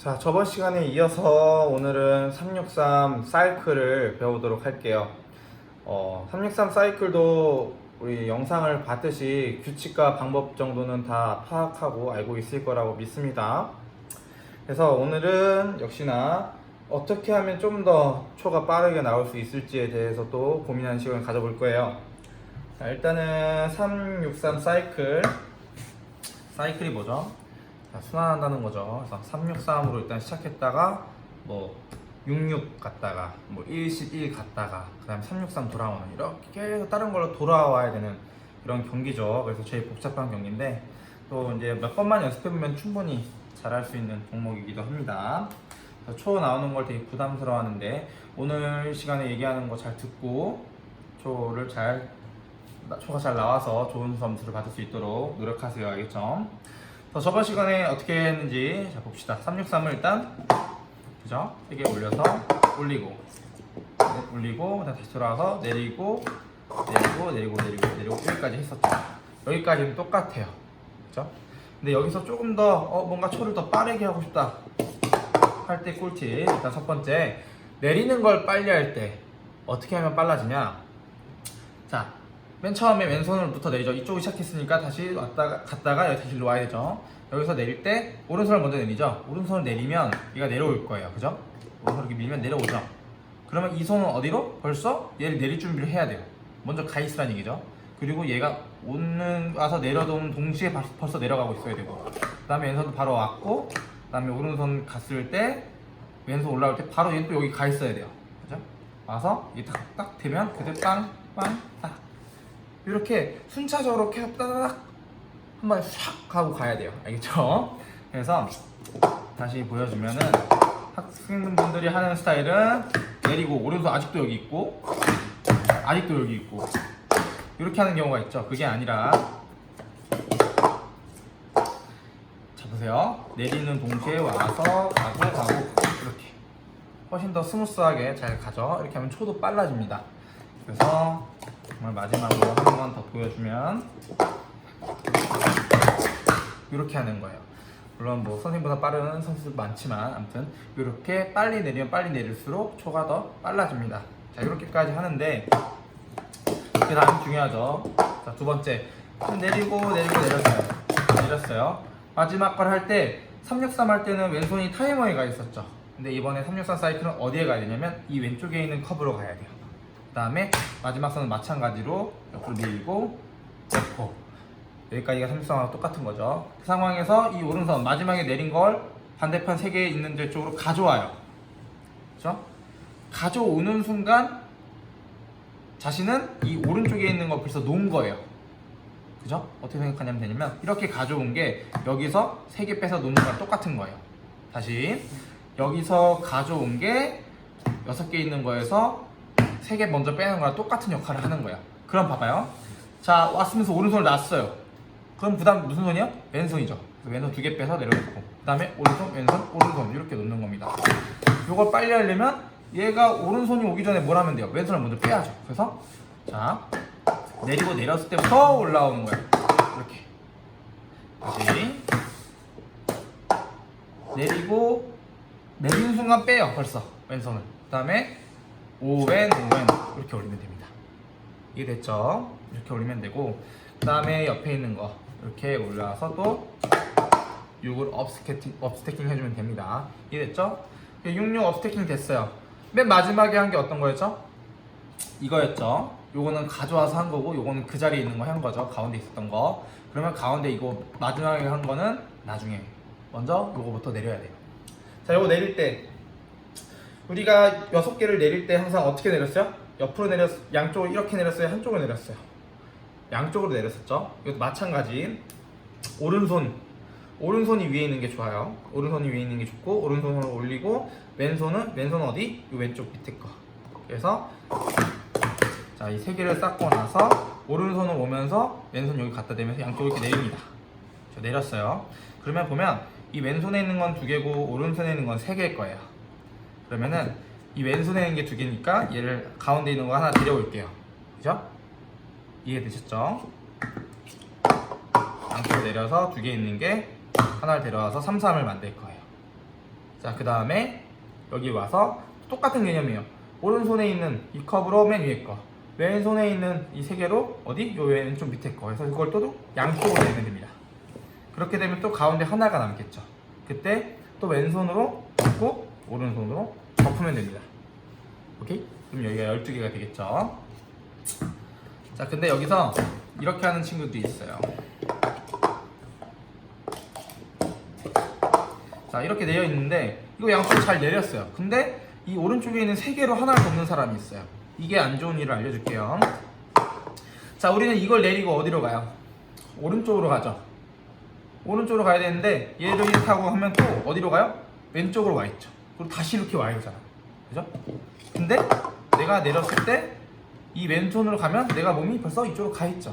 자, 저번 시간에 이어서 오늘은 363 사이클을 배우도록 할게요. 어, 363 사이클도 우리 영상을 봤듯이 규칙과 방법 정도는 다 파악하고 알고 있을 거라고 믿습니다. 그래서 오늘은 역시나 어떻게 하면 좀 더 초가 빠르게 나올 수 있을지에 대해서 또 고민하는 시간을 가져볼 거예요. 자, 일단은 363 사이클. 사이클이 뭐죠? 자, 순환한다는 거죠. 그래서 363으로 일단 시작했다가 뭐 66 갔다가 뭐 111 갔다가 그다음에 363 돌아오는 이렇게 계속 다른 걸로 돌아와야 되는 이런 경기죠. 그래서 제일 복잡한 경기인데 또 이제 몇 번만 연습해 보면 충분히 잘할 수 있는 종목이기도 합니다. 초 나오는 걸 되게 부담스러워하는데 오늘 시간에 얘기하는 거 잘 듣고 초를 잘 나- 초가 잘 나와서 좋은 점수를 받을 수 있도록 노력하세요. 알겠죠? 자, 저번 시간에 어떻게 했는지 자, 봅시다. 363을 일단 그죠? 세게 올려서 올리고 네, 올리고 다시 돌아와서 내리고 내리고 내리고 내리고 내리고 여기까지 했었죠. 여기까지는 똑같아요. 그죠? 근데 여기서 조금 더 어, 뭔가 초를 더 빠르게 하고 싶다 할 때 꿀팁 일단 첫 번째 내리는 걸 빨리 할 때 어떻게 하면 빨라지냐 자, 맨 처음에 왼손을부터 내리죠. 이쪽을 시작했으니까 다시 왔다가 갔다가 다시 일로 와야 되죠. 여기서 내릴 때 오른손을 먼저 내리죠. 오른손을 내리면 얘가 내려올 거예요. 그죠? 오른손 이렇게 밀면 내려오죠. 그러면 이 손은 어디로? 벌써 얘를 내릴 준비를 해야 돼요. 먼저 가 있으라는 얘기죠. 그리고 얘가 오는 와서 내려오는 동시에 바- 벌써 내려가고 있어야 되고 그다음에 왼손도 바로 왔고 그다음에 오른손 갔을 때 왼손 올라올 때 바로 얘 또 여기 가 있어야 돼요. 그죠? 와서 이게 딱, 딱 되면 그때 빵, 빵, 딱. 이렇게 순차적으로 계속 따다닥 한 번에 샥 하고 가야 돼요. 알겠죠? 그래서 다시 보여주면은 학생분들이 하는 스타일은 내리고 오른손 아직도 여기 있고 아직도 여기 있고 이렇게 하는 경우가 있죠. 그게 아니라 자 보세요. 내리는 동시에 와서 가고 가고 이렇게 훨씬 더 스무스하게 잘 가죠. 이렇게 하면 초도 빨라집니다. 그래서 정말 마지막으로 한 번 더 보여주면 이렇게 하는 거예요. 물론 뭐 선생님보다 빠른 선수도 많지만 아무튼 이렇게 빨리 내리면 빨리 내릴수록 초가 더 빨라집니다. 자 이렇게까지 하는데 그 다음 중요하죠. 자 두 번째 좀 내리고 내리고 내렸어요. 내렸어요. 마지막 걸 할 때 363 할 때는 왼손이 타이머에 가 있었죠. 근데 이번에 363 사이클은 어디에 가야 되냐면 이 왼쪽에 있는 커브로 가야 돼요. 그 다음에 마지막 선은 마찬가지로 옆으로 밀고 옆으로 여기까지가 363하고 똑같은 거죠. 그 상황에서 이 오른손 마지막에 내린 걸 반대편 세개 있는 데 쪽으로 가져와요. 그죠? 가져오는 순간 자신은 이 오른쪽에 있는 거 벌써 놓은 거예요. 그죠? 어떻게 생각하냐면 되냐면 이렇게 가져온 게 여기서 세개 빼서 놓는 거랑 똑같은 거예요. 다시 여기서 가져온 게 여섯 개 있는 거에서 세 개 먼저 빼는 거랑 똑같은 역할을 하는 거예요. 그럼 봐봐요. 자 왔으면서 오른손을 놨어요. 그럼 부담 무슨 손이요? 왼손이죠. 왼손 두 개 빼서 내려놓고 그 다음에 오른손 왼손 오른손 이렇게 놓는 겁니다. 이걸 빨리 하려면 얘가 오른손이 오기 전에 뭘 하면 돼요? 왼손을 먼저 빼야죠. 그래서 자 내리고 내렸을 때부터 올라오는 거예요. 이렇게 다시 내리고 내리는 순간 빼요. 벌써 왼손을. 그 다음에 오왼 오왼 이렇게 올리면 됩니다. 이해됐죠? 이렇게 올리면 되고 그 다음에 옆에 있는 거 이렇게 올라와서 또 6을 업스태킹, 업스태킹 해주면 됩니다. 이해됐죠? 66 업스태킹 됐어요. 맨 마지막에 한 게 어떤 거였죠? 이거였죠. 요거는 가져와서 한 거고 요거는 그 자리에 있는 거 한 거죠. 가운데 있었던 거. 그러면 가운데 이거 마지막에 한 거는 나중에 먼저 요거부터 내려야 돼요. 자, 요거 내릴 때 우리가 여섯 개를 내릴 때 항상 어떻게 내렸어요? 옆으로 내렸 양쪽으로 이렇게 내렸어요. 한쪽으로 내렸어요. 양쪽으로 내렸었죠. 이것도 마찬가지. 오른손 오른손이 위에 있는 게 좋아요. 오른손이 위에 있는 게 좋고 오른손을 올리고 왼손은 왼손 어디? 이 왼쪽 밑에 거. 그래서 자 이 세 개를 쌓고 나서 오른손을 오면서 왼손 여기 갖다 대면서 양쪽으로 이렇게 내립니다. 저 내렸어요. 그러면 보면 이 왼손에 있는 건 두 개고 오른손에 있는 건 세 개일 거예요. 그러면은 이 왼손에 있는 게 두 개니까 얘를 가운데 있는 거 하나 데려올게요. 그죠? 이해되셨죠? 양쪽으로 내려서 두 개 있는 게 하나를 데려와서 3, 3을 만들 거예요. 자, 그 다음에 여기 와서 똑같은 개념이에요. 오른손에 있는 이 컵으로 맨 위에 거. 왼손에 있는 이 세 개로 어디? 요 왼쪽 밑에 거. 그래서 이걸 또 양쪽으로 내면 됩니다. 그렇게 되면 또 가운데 하나가 남겠죠. 그때 또 왼손으로 잡고 오른손으로 덮으면 됩니다. 오케이? 그럼 여기가 12개가 되겠죠. 자, 근데 여기서 이렇게 하는 친구도 있어요. 자, 이렇게 내려 있는데 이거 양쪽 잘 내렸어요. 근데 이 오른쪽에 있는 세 개로 하나를 덮는 사람이 있어요. 이게 안 좋은 일을 알려줄게요. 자, 우리는 이걸 내리고 어디로 가요? 오른쪽으로 가죠. 오른쪽으로 가야 되는데 얘를 하고 하면 또 어디로 가요? 왼쪽으로 와 있죠. 그리고 다시 이렇게 와야 되잖아. 그죠? 근데 내가 내렸을 때 이 왼손으로 가면 내가 몸이 벌써 이쪽으로 가 있죠.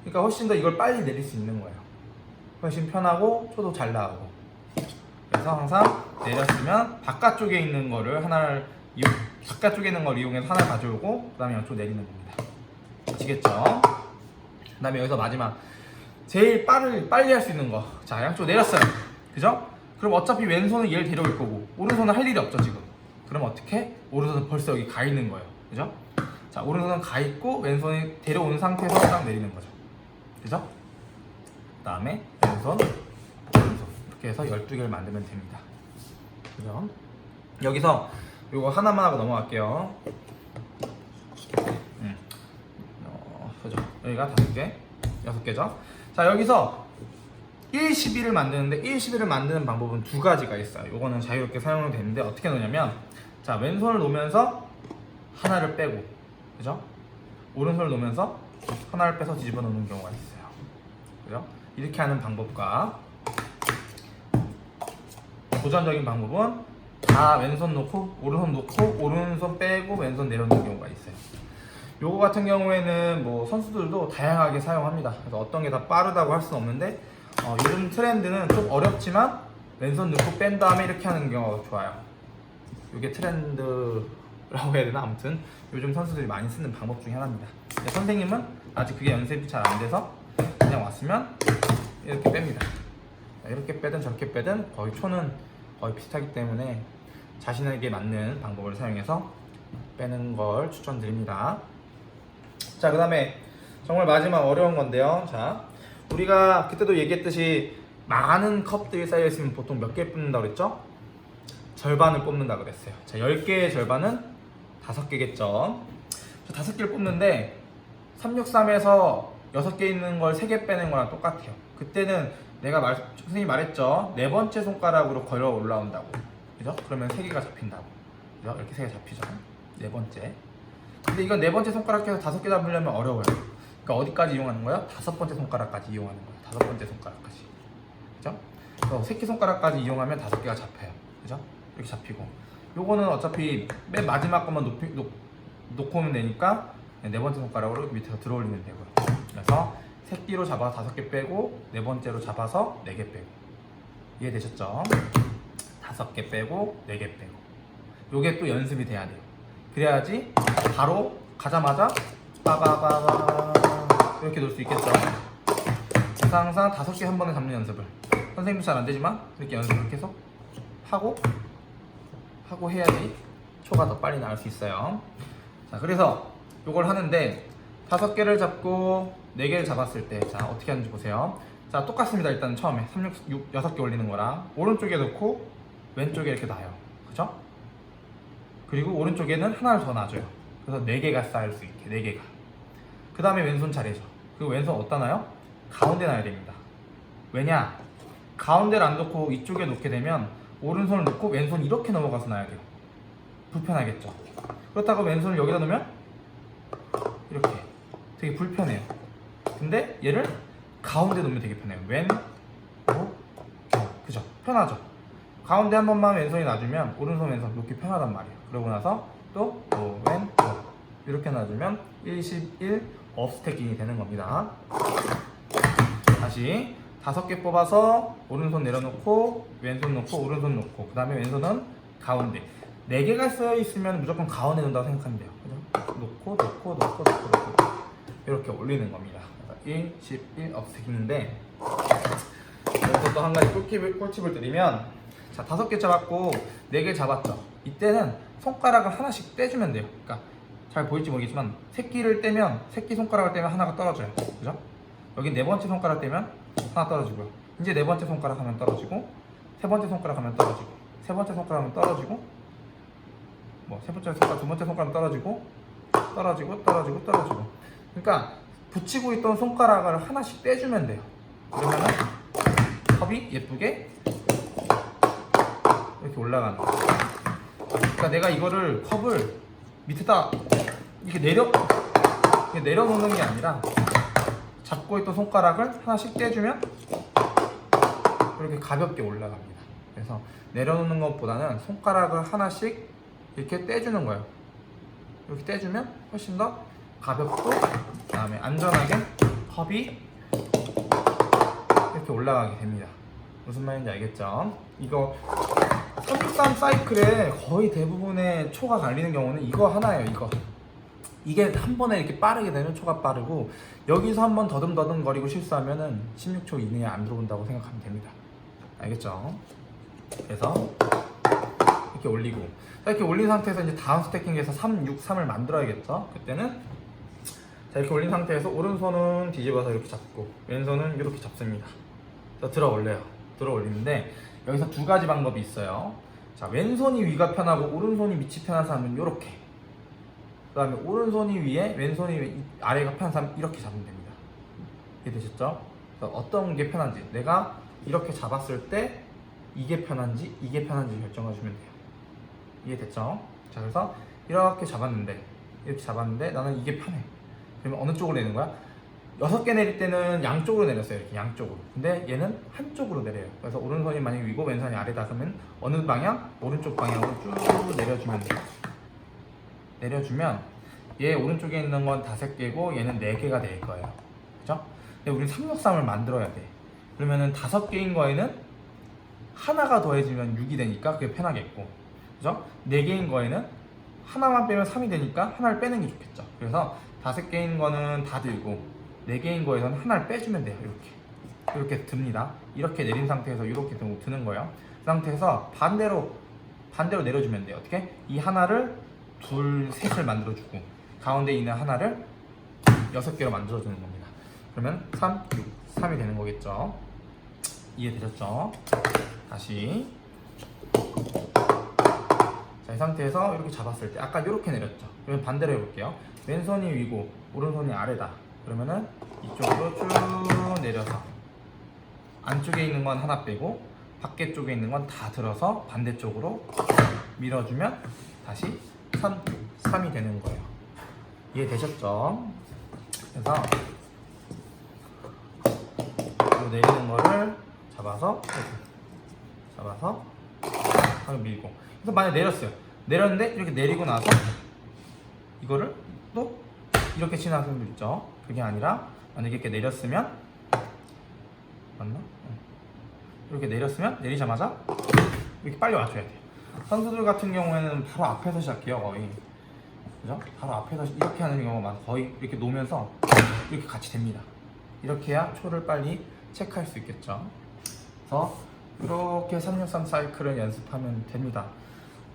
그러니까 훨씬 더 이걸 빨리 내릴 수 있는 거예요. 훨씬 편하고 초도 잘 나가고. 그래서 항상 내렸으면 바깥쪽에 있는 거를 하나를 이용, 바깥쪽에 있는 걸 이용해서 하나 가져오고 그다음에 양쪽 내리는 겁니다. 아시겠죠? 그다음에 여기서 마지막 제일 빠를 빨리 할 수 있는 거. 자, 양쪽 내렸어요. 그죠? 그럼 어차피 왼손은 얘를 데려올 거고 오른손은 할 일이 없죠 지금. 그럼 어떻게? 오른손은 벌써 여기 가 있는 거예요. 그죠? 자, 오른손은 가 있고 왼손이 데려온 상태에서 딱 내리는 거죠. 그죠? 그 다음에 왼손, 오른손 이렇게 해서 12개를 만들면 됩니다. 그죠? 여기서 요거 하나만 하고 넘어갈게요. 음. 어, 그죠? 여기가 다섯 개, 여섯 개죠. 자, 여기서 1, 12를 만드는데 1, 12를 만드는 방법은 두 가지가 있어요. 요거는 자유롭게 사용이 되는데 어떻게 놓냐면 자, 왼손을 놓으면서 하나를 빼고 그죠? 오른손을 놓으면서 하나를 빼서 뒤집어 놓는 경우가 있어요. 그죠? 이렇게 하는 방법과 도전적인 방법은 다 왼손 놓고 오른손 놓고 오른손 빼고 왼손 내려놓는 경우가 있어요. 요거 같은 경우에는 뭐 선수들도 다양하게 사용합니다. 그래서 어떤 게 다 빠르다고 할 수는 없는데 어, 요즘 트렌드는 좀 어렵지만 왼손 넣고 뺀 다음에 이렇게 하는 경우가 좋아요. 이게 트렌드라고 해야 되나 아무튼 요즘 선수들이 많이 쓰는 방법 중에 하나입니다. 선생님은 아직 그게 연습이 잘 안 돼서 그냥 왔으면 이렇게 뺍니다. 이렇게 빼든 저렇게 빼든 거의 초는 거의 비슷하기 때문에 자신에게 맞는 방법을 사용해서 빼는 걸 추천드립니다. 자, 그 다음에 정말 마지막 어려운 건데요. 자, 우리가 그때도 얘기했듯이 많은 컵들이 쌓여있으면 보통 몇 개 뽑는다고 그랬죠? 절반을 뽑는다 그랬어요. 자, 10개의 절반은 5개겠죠. 자, 5개를 뽑는데 363에서 6개 있는 걸 3개 빼는 거랑 똑같아요. 그때는 내가 말, 선생님이 말했죠. 네 번째 손가락으로 걸어 올라온다고. 그죠? 그러면 3개가 잡힌다고. 그죠? 이렇게 3개 잡히죠. 네 번째. 근데 이건 네 번째 손가락에서 다섯 개 잡으려면 어려워요. 그러니까 어디까지 이용하는 거야? 다섯 번째 손가락까지 이용하는 거야. 다섯 번째 손가락까지. 그죠? 그래서 새끼 손가락까지 이용하면 다섯 개가 잡혀요. 그죠? 이렇게 잡히고. 요거는 어차피 맨 마지막 것만 높이, 놓, 놓고 오면 되니까 네 번째 손가락으로 밑에서 들어 올리면 되고요. 그래서 새끼로 잡아서 다섯 개 빼고 네 번째로 잡아서 네 개 빼고. 이해되셨죠? 다섯 개 빼고 네 개 빼고. 요게 또 연습이 돼야 돼요. 그래야지 바로 가자마자 빠바바바 이렇게 놓을 수 있겠죠. 그래서 항상 다섯 개 한 번에 잡는 연습을 선생님도 잘 안 되지만 이렇게 연습을 계속 하고 하고 해야지 초가 더 빨리 나올 수 있어요. 자 그래서 이걸 하는데 다섯 개를 잡고 네 개를 잡았을 때 자 어떻게 하는지 보세요. 자 똑같습니다. 일단 처음에 3, 6, 6 여섯 개 올리는 거랑 오른쪽에 놓고 왼쪽에 이렇게 놔요. 그죠? 그리고 오른쪽에는 하나를 더 놔줘요. 그래서 네 개가 쌓일 수 있게 네 개가. 그 다음에 왼손 차례죠. 그리고 왼손 어디다 놔요? 가운데 놔야 됩니다. 왜냐? 가운데를 안 놓고 이쪽에 놓게 되면 오른손을 놓고 왼손 이렇게 넘어가서 놔야 돼요. 불편하겠죠. 그렇다고 왼손을 여기다 놓으면 이렇게 되게 불편해요. 근데 얘를 가운데 놓으면 되게 편해요. 왼, 오, 어, 그죠? 편하죠. 가운데 한 번만 왼손이 놔주면 오른손 왼손 놓기 편하단 말이에요. 그러고 나서 또 오, 왼, 오. 이렇게 놔주면 11 업스태킹이 되는 겁니다. 다시 다섯 개 뽑아서 오른손 내려놓고 왼손 놓고 오른손 놓고 그 다음에 왼손은 가운데 네 개가 쓰여 있으면 무조건 가운데 놓는다고 생각하면 돼요. 그죠? 놓고 놓고 놓고 놓고 놓고 이렇게 올리는 겁니다. 1, 11 업스태킹인데 여기서 또 한 가지 꿀팁을, 꿀팁을 드리면 자자 다섯 개 잡았고 네 개 잡았죠. 이때는 손가락을 하나씩 떼주면 돼요. 그러니까 잘 보일지 모르겠지만 새끼를 떼면 새끼 손가락을 떼면 하나가 떨어져요. 그죠? 여기 네 번째 손가락 떼면 하나 떨어지고요. 이제 네 번째 손가락 하면 떨어지고 세 번째 손가락 하면 떨어지고 세 번째 손가락 하면 떨어지고 뭐 세 번째 손가락 두 번째 손가락 떨어지고 떨어지고 떨어지고 떨어지고 그러니까 붙이고 있던 손가락을 하나씩 떼주면 돼요. 그러면은 컵이 예쁘게 이렇게 올라가는 거예요. 그러니까 내가 이거를 컵을 밑에다 이렇게 내려 이렇게 내려놓는 게 아니라 잡고 있던 손가락을 하나씩 떼주면 이렇게 가볍게 올라갑니다. 그래서 내려놓는 것보다는 손가락을 하나씩 이렇게 떼주는 거예요. 이렇게 떼주면 훨씬 더 가볍고 그다음에 안전하게 컵이 이렇게 올라가게 됩니다. 무슨 말인지 알겠죠? 이거 363 사이클에 거의 대부분의 초가 갈리는 경우는 이거 하나예요. 이거 이게 한 번에 이렇게 빠르게 되면 초가 빠르고 여기서 한 번 더듬더듬 거리고 실수하면은 16초 이내에 안 들어온다고 생각하면 됩니다. 알겠죠? 그래서 이렇게 올리고 자, 이렇게 올린 상태에서 이제 다음 스태킹에서 3, 6, 3을 만들어야겠죠? 그때는 자 이렇게 올린 상태에서 오른손은 뒤집어서 이렇게 잡고 왼손은 이렇게 잡습니다. 자, 들어 올려요. 들어 올리는데 여기서 두 가지 방법이 있어요. 자 왼손이 위가 편하고 오른손이 밑이 편한 사람은 이렇게. 그 다음에 오른손이 위에 왼손이 위- 아래가 편한 사람 은 이렇게 잡으면 됩니다. 이해되셨죠? 어떤 게 편한지 내가 이렇게 잡았을 때 이게 편한지 이게 편한지 결정해주면 돼요. 이해됐죠? 자 그래서 이렇게 잡았는데 이렇게 잡았는데 나는 이게 편해. 그러면 어느 쪽으로 내는 거야? 여섯 개 내릴 때는 양쪽으로 내렸어요. 이렇게 양쪽으로. 근데 얘는 한쪽으로 내려요. 그래서 오른손이 만약 위고 왼손이 아래다 그러면 어느 방향? 오른쪽 방향으로 쭉 내려주면 돼요. 내려주면 얘 오른쪽에 있는 건 다섯 개고 얘는 네 개가 될 거예요. 그죠? 근데 우리 363을 만들어야 돼. 그러면은 다섯 개인 거에는 하나가 더해지면 6이 되니까 그게 편하겠고. 그죠? 네 개인 거에는 하나만 빼면 3이 되니까 하나를 빼는 게 좋겠죠. 그래서 다섯 개인 거는 다 들고 네 개인 거에서는 하나를 빼주면 돼요. 이렇게 이렇게 듭니다. 이렇게 내린 상태에서 이렇게 드- 드는 거예요. 그 상태에서 반대로 반대로 내려주면 돼요. 어떻게? 이 하나를 둘 셋을 만들어주고 가운데 있는 하나를 여섯 개로 만들어주는 겁니다. 그러면 3, 6, 3이 되는 거겠죠. 이해되셨죠? 다시 자, 이 상태에서 이렇게 잡았을 때 아까 이렇게 내렸죠. 그러면 반대로 해볼게요. 왼손이 위고 오른손이 아래다. 그러면은 이쪽으로 쭉 내려서 안쪽에 있는 건 하나 빼고 밖에 쪽에 있는 건 다 들어서 반대쪽으로 밀어주면 다시 3, 3이 되는 거예요. 이해되셨죠? 그래서 이 내리는 거를 잡아서 잡아서 하고 밀고 그래서 만약 내렸어요 내렸는데 이렇게 내리고 나서 이거를 또 이렇게 치는 학생들 있죠 그게 아니라 만약에 이렇게 내렸으면 맞나? 응. 이렇게 내렸으면 내리자마자 이렇게 빨리 와줘야 돼요 선수들 같은 경우에는 바로 앞에서 시작해요 거의 그죠? 바로 앞에서 이렇게 하는 경우가 많아 거의 이렇게 놓으면서 이렇게 같이 됩니다 이렇게 해야 초를 빨리 체크할 수 있겠죠 그래서 이렇게 363 사이클을 연습하면 됩니다.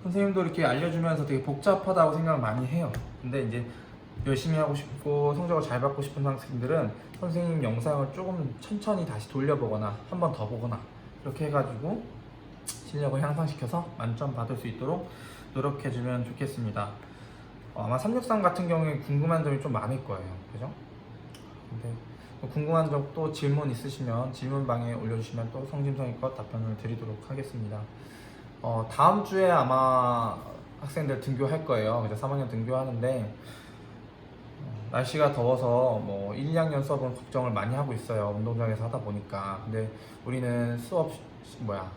선생님도 이렇게 알려주면서 되게 복잡하다고 생각을 많이 해요. 근데 이제 열심히 하고 싶고 성적을 잘 받고 싶은 학생들은 선생님 영상을 조금 천천히 다시 돌려보거나 한 번 더 보거나 이렇게 해가지고 실력을 향상시켜서 만점 받을 수 있도록 노력해주면 좋겠습니다. 어, 아마 363 같은 경우에 궁금한 점이 좀 많을 거예요. 그죠? 근데 뭐 궁금한 점 또 질문 있으시면 질문방에 올려주시면 또 성심성의껏 답변을 드리도록 하겠습니다. 어, 다음 주에 아마 학생들 등교할 거예요. 그래서 3학년 등교하는데 어, 날씨가 더워서 뭐 1, 2학년 수업은 걱정을 많이 하고 있어요. 운동장에서 하다 보니까. 근데 우리는 수업 뭐야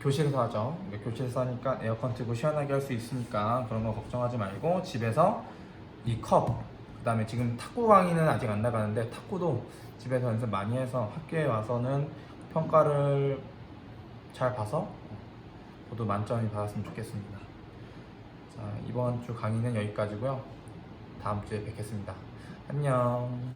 교실에서 하죠. 교실에서 하니까 에어컨 틀고 시원하게 할 수 있으니까 그런 거 걱정하지 말고 집에서 이 컵, 그 다음에 지금 탁구 강의는 아직 안 나가는데 탁구도 집에서 연습 많이 해서 학교에 와서는 평가를 잘 봐서 모두 만점이 받았으면 좋겠습니다. 자, 이번 주 강의는 여기까지고요. 다음 주에 뵙겠습니다. 안녕.